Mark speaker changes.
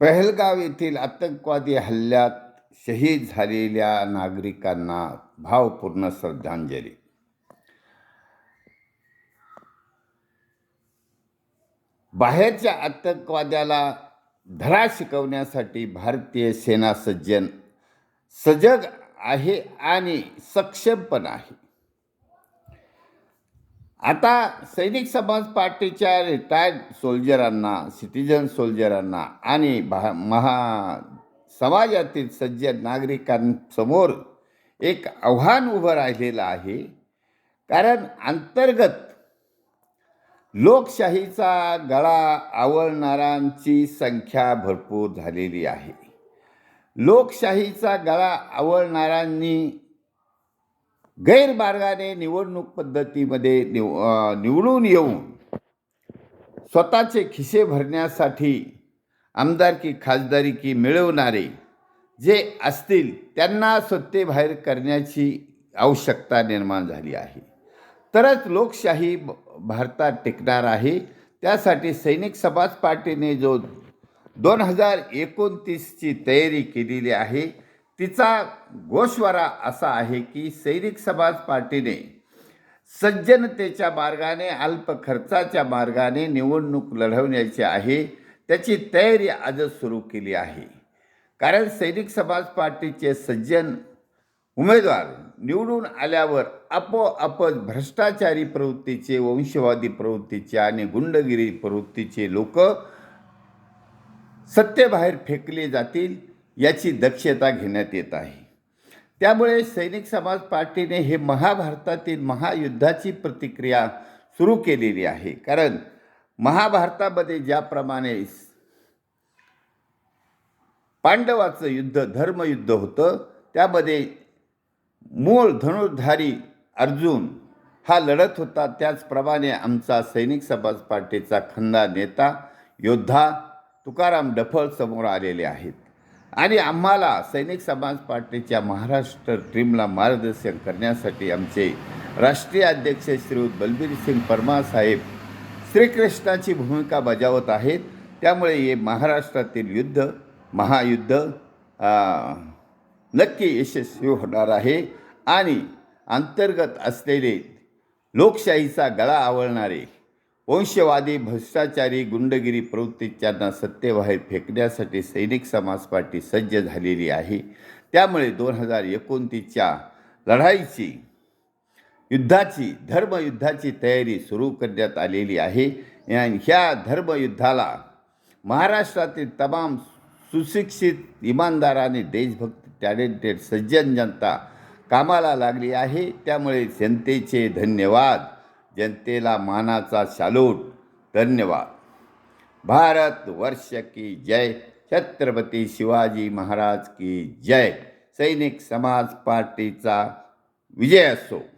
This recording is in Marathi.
Speaker 1: पहलगाव येथील आतंकवादी हल्ल्यात शहीद झालेल्या नागरिकांना भावपूर्ण श्रद्धांजली. बाहेरच्या आतंकवाद्याला धडा शिकवण्यासाठी भारतीय सेना सज्जन सजग आहे आणि सक्षम पण आहे. आता सैनिक समाज पार्टीच्या रिटायर्ड सोल्जरांना सिटिझन सोल्जरांना आणि भा महा समाजातील सज्ज नागरिकांसमोर एक आव्हान उभं राहिलेलं आहे. कारण अंतर्गत लोकशाहीचा गळा आवळणाऱ्यांची संख्या भरपूर झालेली आहे. लोकशाहीचा गळा आवळणाऱ्यांनी गैरमार्गाने निवडणूक पद्धतीमध्ये निव निवडून येऊन स्वतःचे खिसे भरण्यासाठी आमदारकी खासदारकी मिळवणारे जे असतील त्यांना सत्तेबाहेर करण्याची आवश्यकता निर्माण झाली आहे. तरच लोकशाही भारतात टिकणार आहे. त्यासाठी सैनिक समाज पार्टीने जो दोन हजार एकोणतीसची तयारी केलेली आहे तिचा गोश्वारा असा आहे की सैनिक समाज पार्टीने सज्जनतेच्या मार्गाने अल्प खर्चाच्या मार्गाने निवडणूक लढवण्याची आहे. त्याची तयारी आजच सुरू केली आहे. कारण सैनिक समाज पार्टीचे सज्जन उमेदवार निवडून आल्यावर आपोआपच भ्रष्टाचारी प्रवृत्तीचे वंशवादी प्रवृत्तीचे आणि गुंडगिरी प्रवृत्तीचे लोक सत्तेबाहेर फेकले जातील. याची दक्षता घेण्यात येत आहे. त्यामुळे सैनिक समाज पार्टीने हे महाभारतातील महायुद्धाची प्रतिक्रिया सुरू केलेली आहे. कारण महाभारतामध्ये ज्याप्रमाणे पांडवाचं युद्ध धर्मयुद्ध होतं त्यामध्ये मूळ धनुर्धारी अर्जुन हा लढत होता. त्याचप्रमाणे आमचा सैनिक समाज पार्टीचा खंदा नेता योद्धा तुकाराम डफळ समोर आलेले आहेत. आणि आम्हाला सैनिक समाज पार्टीच्या महाराष्ट्र टीमला मार्गदर्शन करण्यासाठी आमचे राष्ट्रीय अध्यक्ष श्रीयुत बलबीर सिंग परमा साहेब श्रीकृष्णाची भूमिका बजावत आहेत. त्यामुळे हे महाराष्ट्रातील युद्ध महायुद्ध नक्की यशस्वी होणार आहे. आणि अंतर्गत असलेले लोकशाहीचा गळा आवळणारे वंशवादी भ्रष्टाचारी गुंडगिरी प्रवृत्तीच्यांना सत्तेबाहेर फेकण्यासाठी सैनिक समाज पार्टी सज्ज झालेली आहे. त्यामुळे दोन हजार एकोणतीसच्या लढाईची युद्धाची धर्मयुद्धाची तयारी सुरू करण्यात आलेली आहे. आणि ह्या धर्मयुद्धाला महाराष्ट्रातील तमाम सुशिक्षित इमानदार आणि देशभक्त टॅलेंटेड सज्जन जनता कामाला लागली आहे. त्यामुळे जनतेचे धन्यवाद. जनतेला मानाचा शालूट. धन्यवाद. भारत वर्ष की जय. छत्रपती शिवाजी महाराज की जय. सैनिक समाज पार्टीचा विजय असो.